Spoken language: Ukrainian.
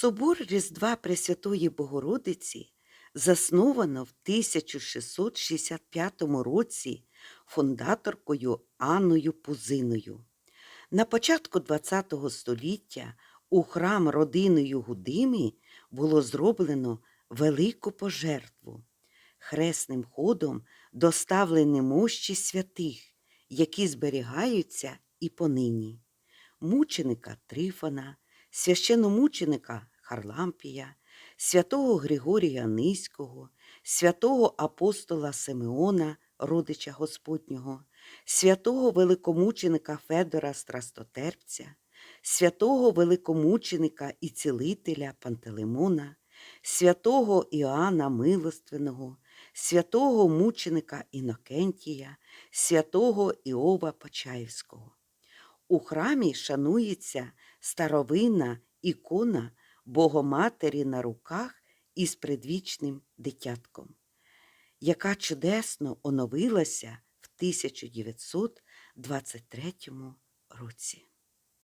Собор Різдва Пресвятої Богородиці засновано в 1665 році фундаторкою Анною Пузиною. На початку ХХ століття у храм родиною Гудими було зроблено велику пожертву. Хресним ходом доставлені мощі святих, які зберігаються і понині. Мученика Трифона, священомученика Харлампія, святого Григорія Низького, святого апостола Симеона, родича Господнього, святого великомученика Федора Страстотерпця, святого великомученика і цілителя Пантелеймона, святого Іоанна Милостивного, святого мученика Інокентія, святого Іова Почаївського. У храмі шанується старовинна ікона Богоматері на руках із предвічним дитятком, яка чудесно оновилася в 1923 році.